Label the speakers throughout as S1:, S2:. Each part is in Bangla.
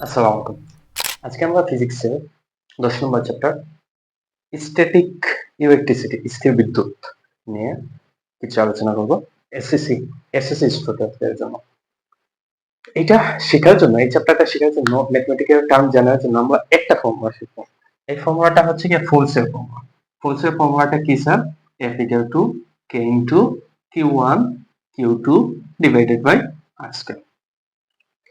S1: আসসালামু আলাইকুম। আজকে আমরা ফিজিক্সের দশ নম্বর চ্যাপ্টার স্ট্যাটিক ইলেকট্রিসিটি স্থির বিদ্যুৎ নিয়ে কিছু আলোচনা করব। এসএসসি এসএসসি স্টুডেন্টদের জন্য। এটা শেখার জন্য, এই চ্যাপ্টারটা শেখার জন্য ম্যাথমেটিক্যাল টার্ম জানার জন্য আমরা একটা ফর্মুলা শিখব। এই ফর্মুলাটা হচ্ছে কি ফোর্সের ফর্মুলা ফোর্সের ফর্মুলাটা কি sir F equal to K into Q one Q two divided by R square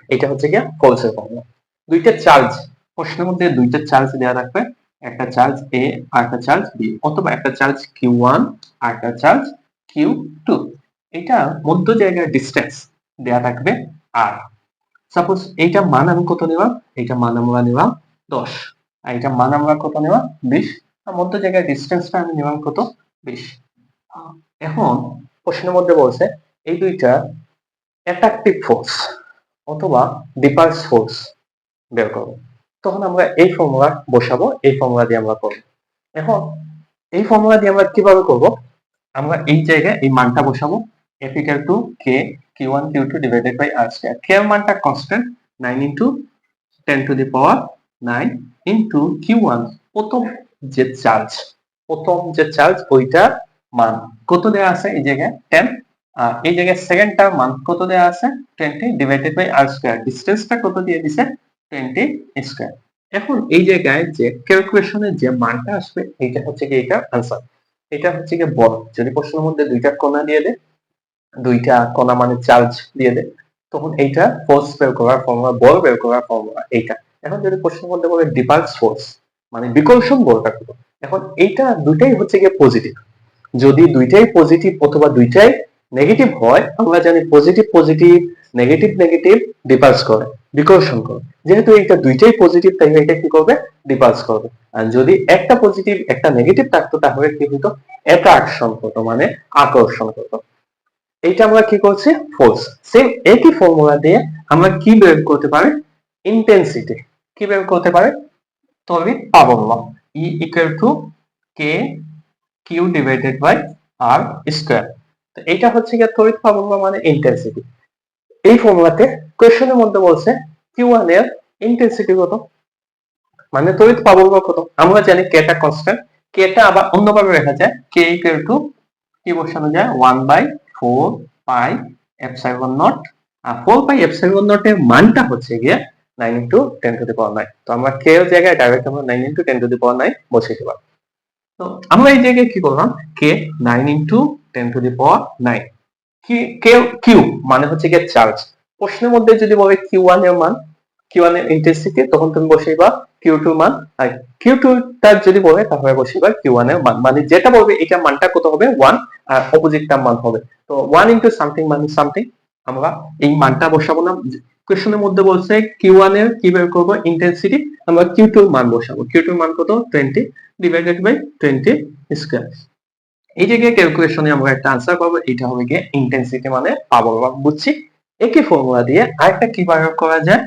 S1: এটা হচ্ছে কি ফোর্সের ফর্মুলা দুইটা চার্জ প্রশ্নের মধ্যে দুইটা চার্জ দেওয়া থাকবে, একটা চার্জ এ আর একটা চার্জ বি অথবা একটা চার্জ কিউ ওয়ান আর একটা চার্জ কিউ টু এটা মধ্য জায়গার ডিস্টেন্স দেওয়া থাকবে আর সাপোজ এইটা মান আমি কত নিলাম? এইটা মান আমরা নিলাম দশ। আর এটা মান আমরা কত নিলাম? বিশ। আর মধ্য জায়গার ডিস্টেন্সটা আমি নিলাম কত? বিশ। এখন প্রশ্নের মধ্যে বলছে, এই দুইটা অ্যাট্রাকটিভ ফোর্স অথবা ডিপার্স ফোর্স বের করব। তখন আমরা এই ফর্মুলা বসাবো, এই ফর্মুলা দিয়ে আমরা করব। এখন এই ফর্মুলা দিয়ে আমরা কীভাবে করব? আমরা এই জায়গায় এই মানটা বসাবো equal to K Q one Q two divided by R square K এর মানটা constant nine into ten to the power nine into Q one প্রথম যে চার্জ প্রথম যে চার্জ ওইটা মান কত দেওয়া আছে এই জায়গায়? টেন আর এই জায়গায় সেকেন্ডটার মান কত দেওয়া আছে? Twenty divided by R square ডিস্টেন্সটা কত দিয়ে দিছে? টোয়েন্টি স্কয়ার এখন এই জায়গায় যে ক্যালকুলেশনের যে মানটা আসবে, এইটা হচ্ছে কি এটা আনসার এটা হচ্ছে কি বল যদি প্রশ্নের মধ্যে দুইটা কোণা দিয়ে দে, দুইটা কোণা মানে চার্জ দিয়ে দে, তখন এইটা ফোর্স বের করার ফর্মুলা বল বের করার ফর্মুলা এইটা। এখন যদি প্রশ্নের মধ্যে বলে ডিপালস ফোর্স মানে বিকর্ষণ বলটা কত? এখন এইটা দুইটাই হচ্ছে গিয়ে পজিটিভ যদি দুইটাই পজিটিভ অথবা দুইটাই নেগেটিভ হয়, আমরা জানি পজিটিভ পজিটিভ নেগেটিভ নেগেটিভ ডিপালস করে বিকর্ষণ করে যেহেতু এইটা দুইটাই পজিটিভ তাই এটা কি করবে? ডিপালস করবে। আর যদি একটা পজিটিভ একটা নেগেটিভ থাকতো, তাহলে কি হতো? অ্যাট্রাকশন হতো মানে আকর্ষণ হতো এইটা আমরা কি করছি? ফোর্স সেম একই ফর্মুলা দিয়ে আমরা কি বের করতে পারি? ইন্টেন্সিটি কি বের করতে পারি? তড়িৎ প্রাবল্য E equal to K Q divided by R square তো এইটা হচ্ছে কি তড়িৎ প্রাবল্য মানে ইন্টেন্সিটি এই ফর্মুলাতে কোয়েশ্চেনের মধ্যে বলছে কিউ ওয়ানের ইন্টেন্সিটি কত? মানে তড়িৎ প্রাবল্য কত? আমরা জানি কেটা কনস্ট্যান্ট কেটা আবার অন্যভাবে লেখা যায় কে ইকুয়াল টু কি বসানো যায়? One by four pi epsilon naught R four pi epsilon naught এর মানটা হচ্ছে গিয়ে nine into ten to the power nine তো আমরা কে এর জায়গায় ডাইরেক্ট আমরা nine into ten to the power nine বসিয়ে দিলাম। তো আমরা এই জায়গায় কি করলাম? K nine into ten to the power nine কেউ মানে হচ্ছে গিয়ে চার্জ প্রশ্নের মধ্যে যদি বলে কিউ ওয়ানের মান কিউ ওয়ানের ইন্টেন্সিটি তখন তুমি কিউ টু মান। আর কিউ টু যদি বলে, তাহলে কিউ ওয়ানের মান। মানে যেটা বলবে, এটা মানটা কত হবে? ওয়ান আর মান হবে। তো ওয়ান ইন্টু সামথিং মানে সামথিং আমরা এই মানটা বসাবো না। কোয়েশনের মধ্যে বলছে কিউ ওয়ানের কি বের করব? ইন্টেন্সিটি আমরা কিউ টু মান বসাবো। কিউ টু মান কত? Twenty divided by twenty square এই জায়গায় ক্যালকুলেশনে আমরা একটা আনসার পাবো এটা হবে গিয়ে ইন্টেন্সিটি মানে পাওয়ার বুঝছি? একই ফর্মুলা দিয়ে আরেকটা কি বার করা যায়?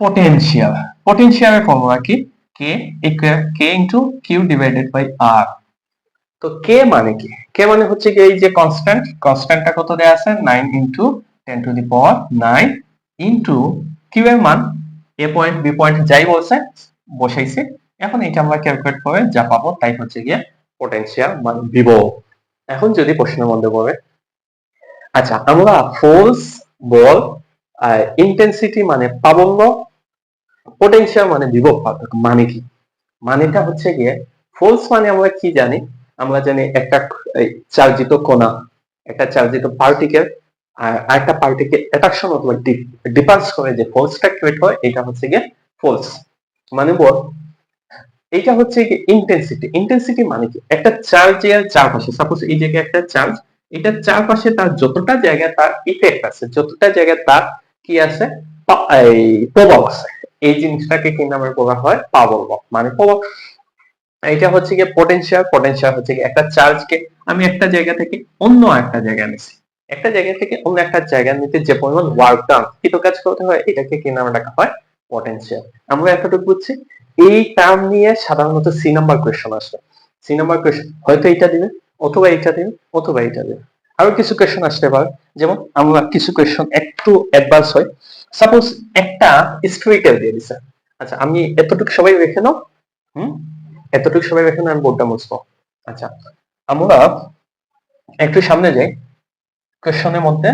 S1: পটেনশিয়াল পটেনশিয়ালের ফর্মুলা কি? K equal K into Q divided by R তো কে মানে কি? কে মানে হচ্ছে কি এই যে কনস্ট্যান্ট কনস্ট্যান্টটা কত দেয়া আছে? 9 into 10 to the power 9 into Q এর মান। এ পয়েন্ট বি পয়েন্ট যাই বলছে, বসাইছে। এখন এটা আমরা ক্যালকুলেট করে যা পাবো তাই হচ্ছে গিয়ে পটেনশিয়াল মানে বিভব এখন যদি প্রশ্নের মধ্যে বলে আচ্ছা আমরা ফোর্স বল ইন্টেন্সিটি মানে প্রাবল্য পটেনশিয়াল মানে বিভব পার্থক্য মানে কি? মানেটা হচ্ছে গিয়ে ফোর্স মানে আমরা কি জানি? আমরা জানি একটা চার্জিত কণা, একটা চার্জিত পার্টিকেল আর একটা পার্টিকেল অ্যাট্রাকশন অথবা ডিপার্স করে যে ফোর্সটা ক্রিয়েট হয়, এটা হচ্ছে গিয়ে ফোর্স মানে বল এটা হচ্ছে কি ইন্টেন্সিটি ইন্টেন্সিটি মানে কি? একটা চার্জের চারপাশে। সাপোজ এই জায়গায় একটা চার্জ এটার চারপাশে তার যতটা জায়গায় তার ইফেক্ট আছে, যতটা জায়গায় তার কি আছে? প্রভাব আছে। এই জিনিসটাকে কি নামে বলা হয়? পাওয়ার মানে প্রভাব। এটা হচ্ছে গিয়ে পটেনশিয়াল পটেনশিয়াল হচ্ছে গিয়ে একটা চার্জকে আমি একটা জায়গা থেকে অন্য একটা জায়গায় নিছি একটা জায়গা থেকে অন্য একটা জায়গা নিতে যে পরিমাণ ওয়ার্ক ডান কৃত কাজ করতে হয়, এটাকে কি নামে ডাকা হয়? পটেনশিয়াল আমরা এতটুকু বুঝছি। এই টার্ম নিয়ে সাধারণত সি নাম্বার কোয়েশ্চন আসবে সি নাম্বার কোয়েশ্চন হয়তো এটা দিবে, অথবা এটা দিবে, অথবা এটা দিবে। আরও কিছু কোয়েশ্চন আসতে পারে, যেমন আমরা কিছু কোয়েশ্চন একটু অ্যাডভান্স হয়। সাপোজ একটা স্ট্রিকেল দিয়ে দিছে। আচ্ছা আমি এতটুকু সবাই রেখে নাও। হুম? এতটুকু সবাই রেখে নাও, আমি বোর্ডটা মুছবো। আচ্ছা আমরা একটু সামনে যাই। কোয়েশনের মধ্যে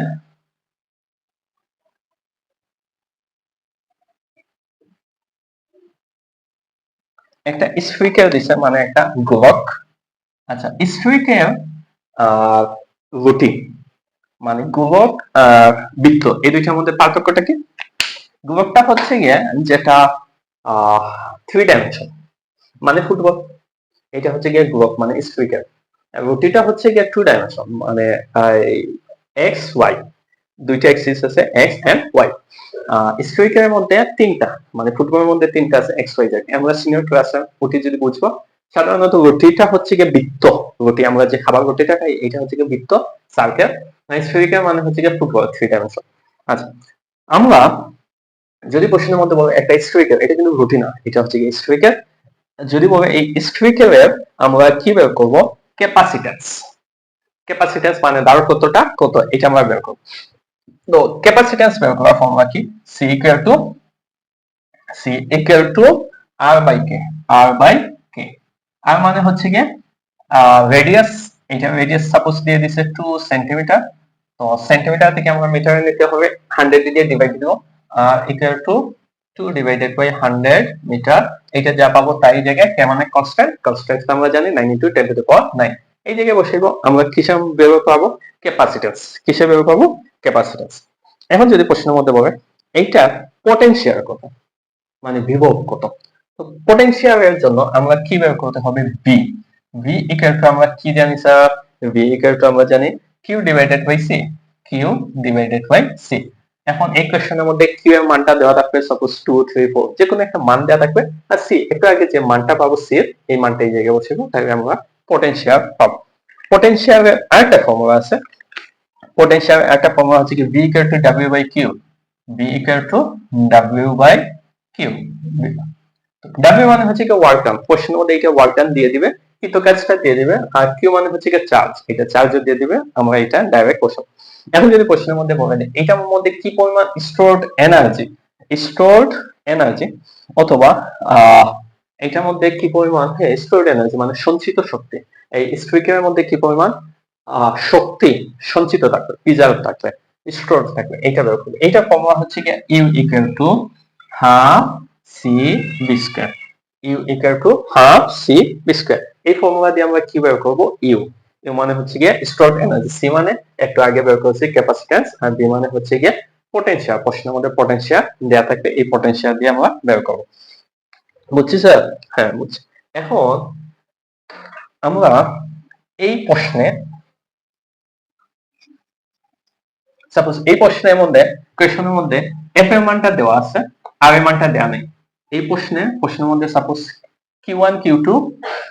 S1: একটা স্ফিরিক্যাল দিছে মানে একটা গোলক আচ্ছা স্ফিরিক্যাল আর রুটি। মানে গোলক আর বৃত্ত এই দুইটার মধ্যে পার্থক্যটা কি? গোলকটা হচ্ছে গিয়ে যেটা থ্রি ডাইমেনশন মানে ফুটবল। এটা হচ্ছে গিয়ে গোলক মানে স্ফিরিক্যাল রুটিটা হচ্ছে গিয়ে টু ডাইমেনশন মানে এক্স ওয়াই দুইটা এক্সিস আছে এক্স এন্ড ওয়াই স্ফিরিক্যালের মধ্যে তিনটা মানে ফুটবলের মধ্যে তিনটা আছে এক্স ওয়াই জেড আমরা সিনিয়র ক্লাসে ওটি যদি বুঝব, সাধারণত রুটিটা হচ্ছে গিয়ে বৃত্ত। রুটি আমরা যে খাবার রুটিটা খাই, এটা হচ্ছে গিয়ে বৃত্ত সার্কেল স্ফিরিক্যাল মানে হচ্ছে গিয়ে ফুটবল থ্রি ডাইমেনশন আচ্ছা আমরা যদি প্রশ্নের মধ্যে বলে, একটা স্ফিরিক্যাল এটা কিন্তু রুটি না, এটা হচ্ছে গিয়ে স্ফিরিক্যাল যদি বলে, এই স্ফিরিক্যালের আমরা কি বের করব? ক্যাপাসিট্যান্স ক্যাপাসিট্যান্স মানে দারকত্বটা কত? এটা আমরা বের করব। তো ক্যাপাসিট্যান্স বের করার ফর্মুলা কি? C equal to C equal to R by K R by K R মানে হচ্ছে গিয়ে রেডিয়াস এটা রেডিয়াস সাপোজ দিয়ে দিছে টু সেন্টিমিটার তো সেন্টিমিটার থেকে আমরা মিটারে নিতে হবে হান্ড্রেড দিয়ে ডিভাইড দিব equal to two divided by hundred metre এটা যা পাবো তাই জায়গায় কে মানে কনস্ট্যান্ট কনস্ট্যান্ট আমরা জানি nine into ten to power nine এই জায়গায় বসাইব আমরা কিসে বের পাবো? ক্যাপাসিটেন্স কিসে বের পাবো? ক্যাপাসিটেন্স এখন যদি প্রশ্নের মধ্যে বলে, এইটা পটেনশিয়াল কত? মানে বিভব কত? তো পটেনশিয়ালের জন্য আমরা কি বের করতে হবে? বি ভি ইকুয়াল টু আমরা কি জানি স্যার ভি ইকুয়াল টু আমরা জানি Q divided by C Q divided by C এখন এই কোশ্চেনের মধ্যে কিউ এর মানটা দেওয়া থাকবে সাপোজ টু থ্রি ফোর যে কোনো একটা মান দেওয়া থাকবে। আর সি একটু আগে যে মানটা পাবো সি এই মানটা এই জায়গায় বসিব তাহলে আমরা পটেনশিয়াল পাবো পটেনশিয়ালের আরেকটা ফর্মুলা আছে। পটেনশিয়াল একটা ফর্মুলা হচ্ছে কি? V equal to w by q v equal to w by q w মানে হচ্ছে কি ওয়ার্ক ডান কোশ্চেনের মধ্যে এটা ওয়ার্ক ডান দিয়ে দিবে। কৃত কাজটা দিয়ে দিবে। আর q মানে হচ্ছে কি চার্জ এটা চার্জ দিয়ে দিবে। আমরা এটা ডাইরেক্ট কোশ্চেন এখন যদি কোশ্চেনের মধ্যে বলে দেয় এটার মধ্যে কি পরিমাণ স্টোরড এনার্জি স্টোরড এনার্জি অথবা এটার মধ্যে কি পরিমাণ? স্টোরড এনার্জি মানে সঞ্চিত শক্তি। এই স্ট্রিকের মধ্যে কি পরিমাণ? শক্তি, সঞ্চিত থাকবে প্রিজার্ভ থাকবে স্টোর থাকবে এটা বের করবে। ফর্মুলা হচ্ছে কি U equal to half C V square U equal to half C V square এই ফর্মুলা দিয়ে আমরা কি বের করব? ইউ ইউ মানে হচ্ছে গিয়ে স্টোর এনার্জি সি মানে একটু আগে বের করেছি ক্যাপাসিট্যান্স আর বি মানে হচ্ছে গিয়ে পটেনশিয়াল প্রশ্নের মধ্যে পটেনশিয়াল দেয়া থাকবে, এই পটেনশিয়াল দিয়ে আমরা বের করব। বুঝছি স্যার? হ্যাঁ বুঝছি। এখন আমরা এই প্রশ্নে সাপোজ এই প্রশ্নের মধ্যে কোয়েশনের মধ্যে এফ এর মানটা দেওয়া আছে আর এর মানটা দেওয়া নেই। এই প্রশ্নে, প্রশ্নের মধ্যে suppose Q one Q two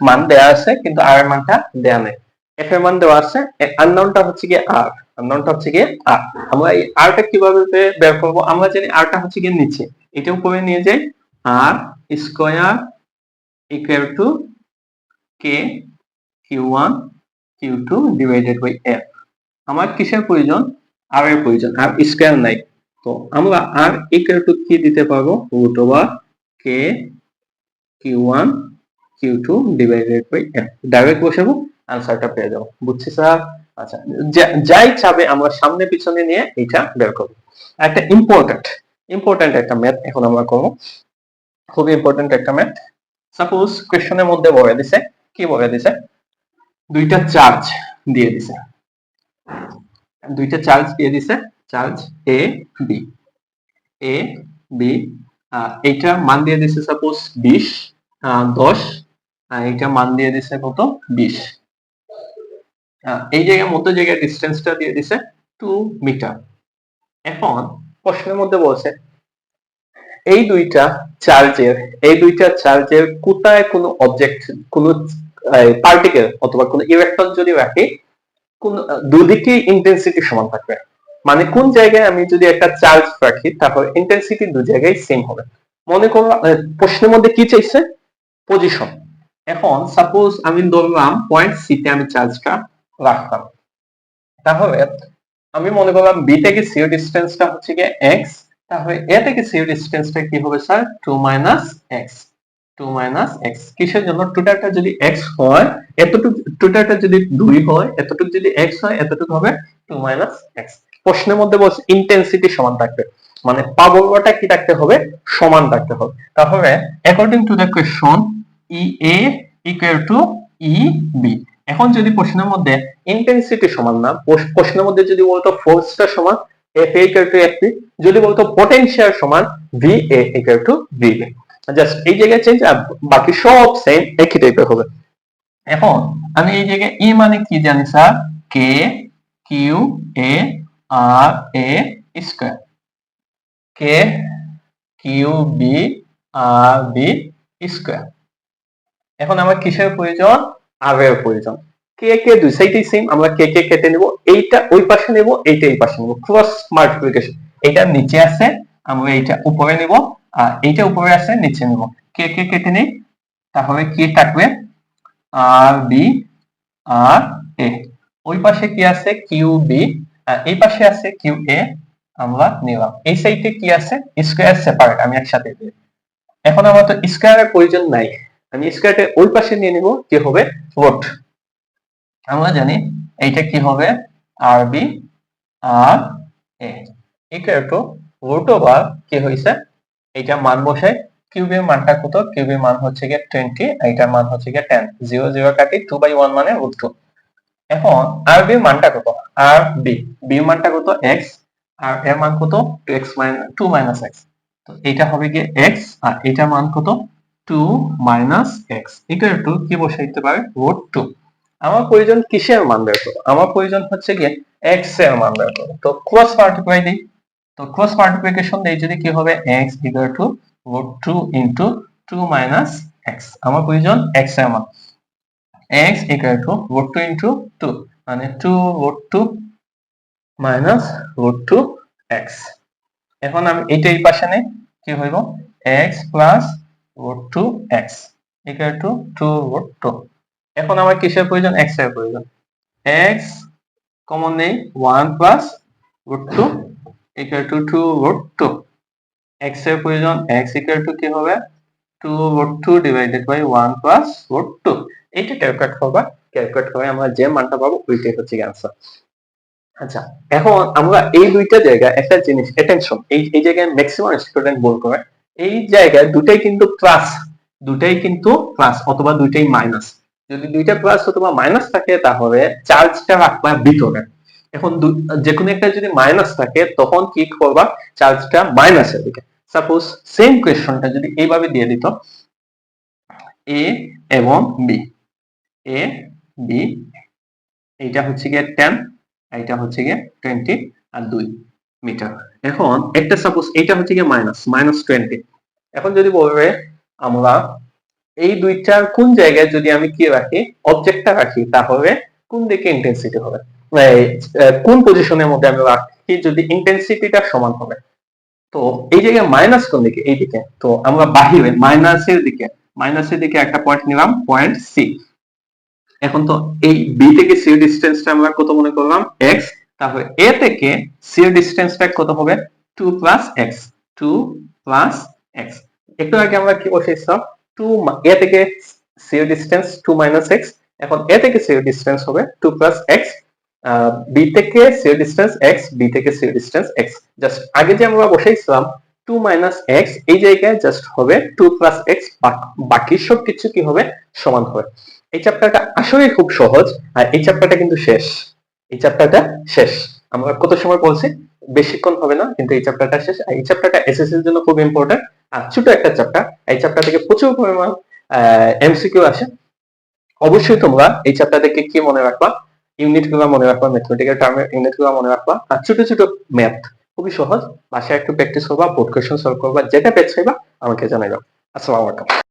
S1: মান দেওয়া আছে, কিন্তু আর এর মানটা দেওয়া নেই। এফ এর মান দেওয়া আছে আননাউনটা হচ্ছে গিয়ে আর আননাউনটা হচ্ছে গিয়ে আর আমরা এই আরটা কীভাবে বের করব? আমরা জানি আরটা হচ্ছে গিয়ে নিচে। এটা উপরে নিয়ে যাই। R equal to K Q one Q two divided by আমার কিসের প্রয়োজন? আর এর প্রয়োজন। আর স্কোয়ার নাই। তো আমরা আর ইকুয়াল টু কি দিতে পারব? Root over K Q one Q two divided direct বসাবো আনসারটা পেয়ে যাব। বুঝছি, স্যার? আচ্ছা যাই চাবে, আমরা সামনে পিছনে নিয়ে এটা বের করব। একটা ইম্পর্টেন্ট ইম্পর্টেন্ট একটা ম্যাথ এখন আমরা করব। খুবই ইম্পর্টেন্ট একটা ম্যাথ সাপোজ কোয়েশনের মধ্যে বলে দিছে, কি বলে দিছে? দুইটা চার্জ দিয়ে দিছে। দুইটা চার্জ দিয়ে দিছে charge A B A B এইটা মান দিয়ে দিছে সাপোজ বিশ দশ এইটা মান দিয়ে দিছে কত? বিশ। এই জায়গায় মধ্য জায়গায় ডিস্টেন্সটা দিয়ে দিছে টু মিটার এখন প্রশ্নের মধ্যে বলছে এই দুইটা চার্জের এই দুইটা চার্জের কোথায় কোনো অবজেক্ট কোনো পার্টিকেল অথবা কোনো ইলেকট্রন যদি রাখি কোন দুদিকে ইন্টেন্সিটি সমান থাকবে। মানে কোন জায়গায় আমি যদি একটা চার্জ রাখি, তাহলে ইন্টেন্সিটি দু জায়গায় সেম হবে। মনে করো প্রশ্নের মধ্যে কি চাইছে? পজিশন এখন সাপোজ আমি ধরলাম পয়েন্ট সিতে আমি চার্জটা রাখতাম তাহলে আমি মনে করলাম বি থেকে সি ডিস্টেন্সটা হচ্ছে গিয়ে এক্স তাহলে এ থেকে সি ডিস্টেন্সটা কি হবে sir two minus X two minus X কিসের জন্য? টোটালটা যদি এক্স হয়, এতটুকু টোটালটা যদি দুই হয়, এতটুকু যদি এক্স হয়, এতটুকু হবে টু মাইনাস এক্স প্রশ্নের মধ্যে বলছে ইন্টেন্সিটি সমান থাকবে। মানে পাবলটা কি রাখতে হবে? সমান রাখতে হবে। তাহলে according to the question E A equal to E B এখন যদি প্রশ্নের মধ্যে ইন্টেন্সিটি সমান না, প্রশ্নের মধ্যে যদি বলতো ফোর্সটা সমান এফ এ ইকুয়াল টু যদি বলতো পটেনশিয়াল সমান V A equal to V B just এই জায়গায় চেঞ্জ আর বাকি সব সেম একই টাইপের হবে। এখন আমি এই জায়গায় ই মানে কি জানি sir K Q A R A square K Q B R B square এখন আমার কিসের প্রয়োজন? আর এর প্রয়োজন। কে কে দুই সাইডেই সেম আমরা কে কে কেটে নেব, এইটা ওই পাশে নেব, এইটা এই পাশে নেব। ক্রস মাল্টিপ্লিকেশন এটা নিচে আছে, আমরা এইটা উপরে নেব, আর এইটা উপরে আছে, নিচে নেব। কে কে কেটে নেই? তাহলে কি থাকবে? R B, R A. ওই পাশে কি আছে? Q B. আর এই পাশে আছে কিউ এ, আমরা নিলাম। এই সাইডে কি আছে? স্কয়ার সেপারেট আমি একসাথে এখন আমার তো স্কয়ারের প্রয়োজন নাই। আমি স্কয়ারটা ওই পাশে নিয়ে নিব, কি হবে? রুট আমরা জানি এইটা কি হবে? R B R A equal to root over কি হয়েছে এইটা মান বসাই কিউবের মানটা কত? কিউবের মান হচ্ছে গিয়ে টোয়েন্টি এইটার মান হচ্ছে গিয়ে টেন জিরো জিরো কাটি টু বাই ওয়ান মানে রুট টু এখন আর বি মানটা কত? আর বি বি মানটা কত? এক্স আর এর মান কত? Two X minus two minus X তো এইটা হবে গিয়ে এক্স আর এইটার মান কত? Two minus X equal to কি বসাইতে পারে? রুট টু আমার প্রয়োজন কিসের মান বের করব? আমার প্রয়োজন হচ্ছে গিয়ে এক্সের মান বের করব। তো ক্রস মাল্টিপ্লাই দিই। তো ক্রস মাল্টিপ্লিকেশন দেই যদি কি হবে? X equal to root two into two minus X আমার প্রয়োজন এক্সের মান। X equal to root two into two মানে two root two minus root two X এখন আমি এইটা এই পাশে নেই, কি হইব? X plus root two X equal to two root two এখন আমার কিসের প্রয়োজন? এক্সের প্রয়োজন। এক্স কমন নেই one plus root two equal to two root two এক্সের প্রয়োজন এক্স ইকুয়াল টু কি হবে? Two root two divided by one plus root two এইটা ক্যালকুলেট করবা ক্যালকুলেট করে আমরা যে মানটা পাবো, ওইটাই হচ্ছে অ্যান্সার আচ্ছা এখন আমরা এই দুইটা জায়গায় একটা জিনিস অ্যাটেনশন এই এই জায়গায় ম্যাক্সিমাম স্টুডেন্ট বল করে। এই জায়গায় দুটাই কিন্তু প্লাস দুটাই কিন্তু প্লাস অথবা দুইটাই মাইনাস যদি দুইটা প্লাস অথবা মাইনাস থাকে, তাহলে চার্জটা রাখবা ভিতরে। এখন যে কোনো একটা যদি মাইনাস থাকে, তখন কি করবা? চার্জটা মাইনাসের দিকে। সাপোজ সেম কোয়েশ্চনটা যদি এইভাবে দিয়ে দিত এ এবং বি এ বি এইটা হচ্ছে গিয়ে টেন এইটা হচ্ছে গিয়ে টোয়েন্টি আর দুই মিটার। এখন একটা সাপোজ এইটা হচ্ছে গিয়ে মাইনাস মাইনাস টোয়েন্টি এখন যদি বলবে, আমরা এই দুইটার কোন জায়গায় যদি আমি কি রাখি অবজেক্টটা রাখি, তাহলে কোন দিকে ইন্টেন্সিটি হবে? কোন পজিশনের মধ্যে আমি রাখি যদি ইন্টেন্সিটিটা সমান হবে? তো এই জায়গায় মাইনাস কোন দিকে? এই দিকে। তো আমরা বাহিরে মাইনাসের দিকে মাইনাসের দিকে একটা পয়েন্ট নিলাম পয়েন্ট সি এখন তো এই বি থেকে সি ডিস্টেন্সটা আমরা কত মনে করলাম? এক্স তারপরে এ থেকে সি ডিস্টেন্সটা কত হবে? Two plus X two plus X একটু আগে আমরা কি বসেছিলাম? টু এ থেকে C distance two minus X এখন এ থেকে সি ডিস্টেন্স হবে টু প্লাস এক্স বি থেকে সি ডিস্টেন্স এক্স বি থেকে সি ডিস্টেন্স এক্স জাস্ট আগে যে আমরা বসেছিলাম টু মাইনাস এক্স এই জায়গায় জাস্ট হবে টু প্লাস এক্স বাকি সব কিছু কি হবে? সমান হবে। এই চ্যাপ্টারটা আসলে খুব সহজ, আর এই চ্যাপ্টারটা কিন্তু শেষ। এই চ্যাপ্টারটা শেষ। আমরা কত সময় বলছি? বেশিক্ষণ হবে না, কিন্তু এই চ্যাপ্টারটা শেষ। এই চ্যাপ্টারটা এসএসসির জন্য খুব ইম্পর্টেন্ট আর ছোট একটা চ্যাপ্টার এই চ্যাপ্টার থেকে প্রচুর পরিমাণ এমসিকিউ আসে। অবশ্যই তোমরা এই চ্যাপ্টার থেকে কি মনে রাখবা? ইউনিটগুলো মনে রাখবা ম্যাথমেটিক্যাল টার্মের ইউনিটগুলো মনে রাখবা। আর ছোট ছোট ম্যাথ খুবই সহজ। বাসায় একটু প্র্যাকটিস করবা বোর্ড কোয়েশ্চন সলভ করবা, যেটা পেছাইবা আমাকে জানাইবা। আসসালামু আলাইকুম।